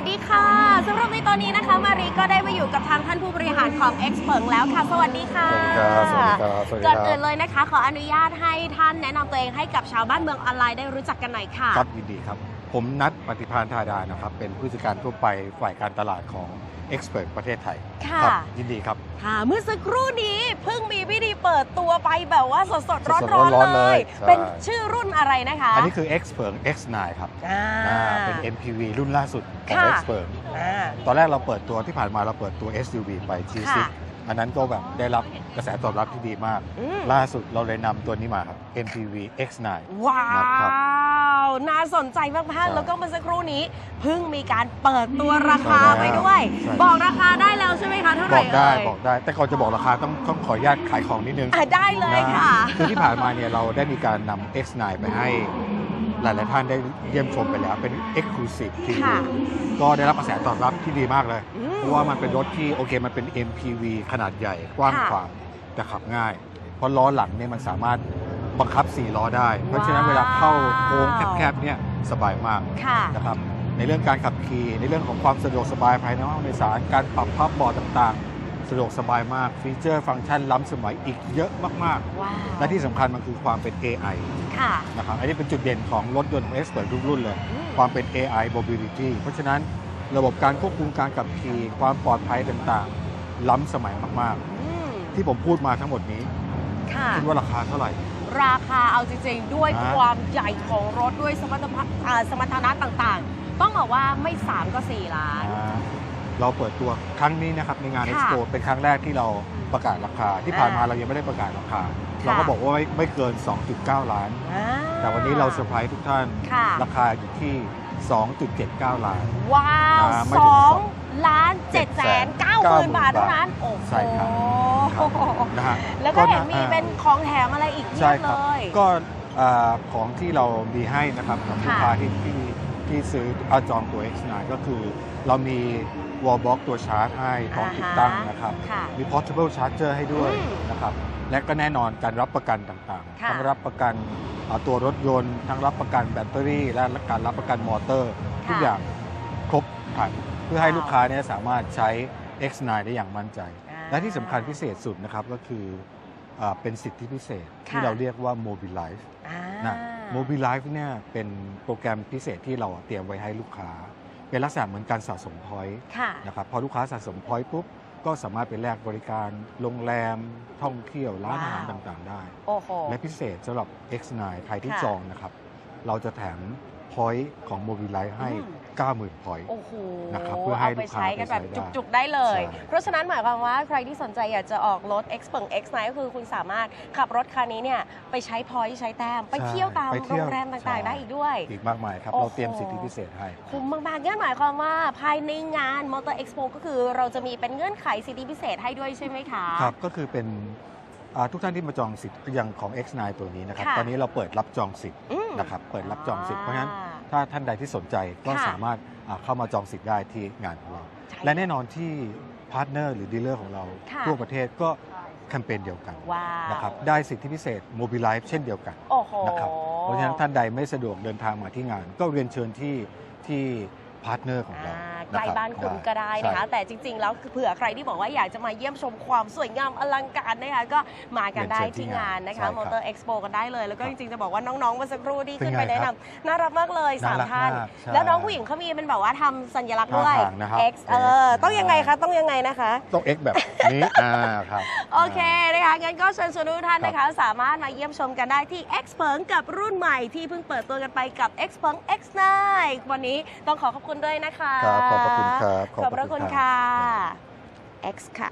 วัสดีค่ะสำหรับในตอนนี้นะคะ มารีก็ได้มาอยู่กับทางท่านผู้บริหารของ X เ i ิงแล้วค่ะ สวัสดีค่ะสวัสดีครับสวัสดีครับสวัสดีก่อนครับอื่นเลยนะคะ ขออนุญาตให้ท่านแนะนำตัวเองให้กับชาวบ้านเมืองออนไลน์ได้รู้จักกันหน่อยค่ะ ครับยินดีครับ ผมนัทปฏิพานธาดานะครับ เป็นผู้จัดการทั่วไปฝ่ายการตลาดของ Expert ประเทศไทยค่ะครับยินดีครับ ค่ะ เมื่อสักครู่นี้เพิ่งมีพิธีเปิดตัวไปแบบว่าสดสดๆร้อนสดๆร้อนร้อนๆๆเลเลยยใช่ เป็นชื่อรุ่นอะไรนะคะ อันนี้คือ Expert X9 ครับอ่าอ่าเป็น MPV รุ่นล่าสุดของ ค่ะ Expert อ่า ตอนแรกเราเปิดตัวที่ผ่านมาเราเปิดตัว SUV ไป G6 ค่ะ อันนั้นก็แบบได้รับกระแสตอบรับที่ดีมาก อืมล่าสุดเราเลยนำตัวนี้มาครับ MPV X9 ว้านะครับว น่าสนใจมากใช่ๆแล้วก็เมื่อสักครู่นี้เพิ่งมีการเปิดตัวราคาใช่ไปด้วย ใช่ บอกราคาได้แล้วใช่ไหมคะเท่าไหบร่อกได้เยบอกได้ แต่ก่อนจะบอกราคาต้องต้องขออนุญาตขายของนิดนึง อะได้เลยค่ะนคือที่ผ่านมาเนี่ยเราได้มีการนำ X9 ไปให้หลาย ๆ ท่านได้เยี่ยมชมไปแล้วเป็น Exclusive ที่ค่ะก็ได้รับกระแสตอบรับที่ดีมากเลย อืมเพราะว่ามันเป็นรถที่โอเคมันเป็น MPV ขนาดใหญ่กว้างค่ะ ขวางแต่ขับง่าย เพราะล้อหลังเนี่ยมันสามารถ บังคับ 4 ล้อได้ เพราะฉะนั้นเวลาเข้าโค้งแคบๆเนี่ยสบายมากค่ะนะครับในเรื่องการขับขี่ในเรื่องของความสะดวกสบายภายในห้องโดยสารการปรับพับเบาะต่างๆ สะดวกสบายมากฟีเจอร์ฟังก์ชันล้ำสมัยอีกเยอะมากว้าวๆและที่สำคัญมันคือความเป็น AI ค่ะนะครับอันนี้เป็นจุดเด่นของรถยนต์ของ Expert ทุกรุ่นเลยอืมความเป็น AI mobility เพราะฉะนั้นระบบการควบคุมการขับขี่ความปลอดภัยต่างๆ ล้ำสมัยมากอืมๆที่ผมพูดมาทั้งหมดนี้ค่ะคิดว่าราคาเท่าไหร่ ราคาเอาจริงๆ ด้วยฮะความใหญ่ของรถด้วยสมรรถภาพอ่าสมรรถนะต่างๆ ต้องบอกว่าไม่ 3 ก็ 4 ล้าน อ่าเราเปิดตัวครั้งนี้นะครับในงานค่ะ Expo เป็นครั้งแรกที่เราประกาศราคา ที่ผ่านมาอ่าเรายังไม่ได้ประกาศราคาค่ะเราก็บอกว่าไม่ไม่เกิน 2.9 ล้าน อ่าแต่วันนี้เราเซอร์ไพรส์ทุกท่าน ค่ะ ราคาอยู่ที่ 2.79 ล้าน ว้าวอ่าไม่สถึงองสองล้านเจ็ดแสนเก้าหมื่น90,000 บาทเท่านั้น โอ้โห ใช่ครับ ครับนะฮะแล้วก็เห็นมีอ่าเป็นของแถมอะไรอีกเยใช่อะคเลรับย ก็อ่าของที่เรามีให้นะครับกับลูกค่ะ ค้าที่ที่ที่ซื้อเอาจองตัว X9 ก็คือเรามี wall box ตัวชาร์จให้พร้อมติดตั้งนะครับ ค่ะ มี portable charger ให้ด้วยอืมนะครับ และก็แน่นอนการรับประกันต่างๆ ค่ะทั้งรับประกันอ่าตัวรถยนต์ ทั้งรับประกันแบตเตอรี่ และการรับประกันมอเตอร์ ทุกอย่างครบครันเพื่อให้ว้าว ลูกค้าเนี่ยสามารถใช้ X9 ได้อย่างมั่นใจอ่า และที่สำคัญพิเศษสุดนะครับก็คืออาเป็นสิทธิพิเศษที่ค่ะเราเรียกว่า Mobilize อ่านะ Mobilize เนี่ยเป็นโปรแกรมพิเศษที่เราเตรียมไว้ให้ลูกค้า เป็นลักษณะเหมือนการสะสมพอยต์ค่ะนะครับพอลูกค้าสะสมพอยต์ปุ๊บก็สามารถไปแลกบริการโรงแรม ท่องเที่ยวร้านอาหารว้าวต่างๆ ได้โอ้โหและพิเศษสำหรับ X9 ใครที่ค่ะจองนะครับ เราจะแถมพอยต์ของ Mobilize ให้อืม 90,000พอยต์โอ้โหนะครับเพื่อให้าไปลูกค้าใช้กันแบบไปใช้ได้จุกๆได้เลยใช่เพราะฉะนั้นหมายความว่าใครที่สนใจอยากจะออกรถ X เปิง X 9ก็คือคุณสามารถขับรถคันนี้เนี่ยไปใช้พอยต์ใช้แต้ม ไปใช่เที่ยวตามไปโรเที่ยวงแรมต่างใช่ๆได้อีกด้วย อีกมากมายครับโอ้โหเราเตรียมสิทธิพิเศษให้คุ้มมากๆงั้นหมายความว่าภายในงาน Motor Expo ก็คือเราจะมีเป็นเงื่อนไขสิทธิพิเศษให้ด้วยใช่ไหมคะครับก็คือเป็นอ่าทุกท่านที่มาจองสิทธิ์อย่างของ X9 ตัวนี้นะครับค่ะตอนนี้เราเปิดรับจองสิทธิ์อืมนะครับ เปิดรับจองสิทธิ์ เพราะฉะนั้นอ่า ถ้าท่านใดที่สนใจก็ค่ะสามารถอ่าเข้ามาจองสิทธิ์ได้ที่งานของเรา ใช่และแน่นอนที่พาร์ทเนอร์หรือดีลเลอร์ของเราค่ะ ทั่วประเทศก็แคมเปญเดียวกันว้าวนะครับได้สิทธิพิเศษ Mobilize เช่นเดียวกัน โอ้โห นะครับ เพราะฉะนั้นท่านใดไม่สะดวกเดินทางมาที่งาน ก็เรียนเชิญที่ที่พาร์ทเนอร์ของเราอ่าะใกล้รับบ้านคุณก็ได้นะคะใช่แต่จริง ๆ แล้วเผื่อใครที่บอกว่าอยากจะมาเยี่ยมชมความสวยงามอลังการนะคะก็มากันได้ที่งานนะคะใช่ครับ Motor Expo กันได้เลย แล้วก็คจรับริง ๆ จะบอกว่าน้องๆเมื่อสักครู่ที่เป็นขึ้นไงไปแนะนำน่ารักมากเลยสามน่ารักท่านมากใช่แล้วน้องผู้หญิงเขามีเป็นแบบว่าทำสัญลักษณ์ด้วยท่าทางนะครับ X เออต้องยังไงคะต้องยังไงนะคะ ต้อง X แบบนี้อ่าครับโอเคนะคะงั้นก็เชิญชวนทุกท่านนะคะ สามารถมาเยี่ยมชมกันได้ที่ X p e r กับรุ่นใหม่ที่เพิ่งเปิดตัวกันไปกับ X p e r X9 วันนี้ต้องขอขอบคุณด้วยนะคะครับขอบพระคุณครับขอบพระคุณรับค่ะ X ค่ะ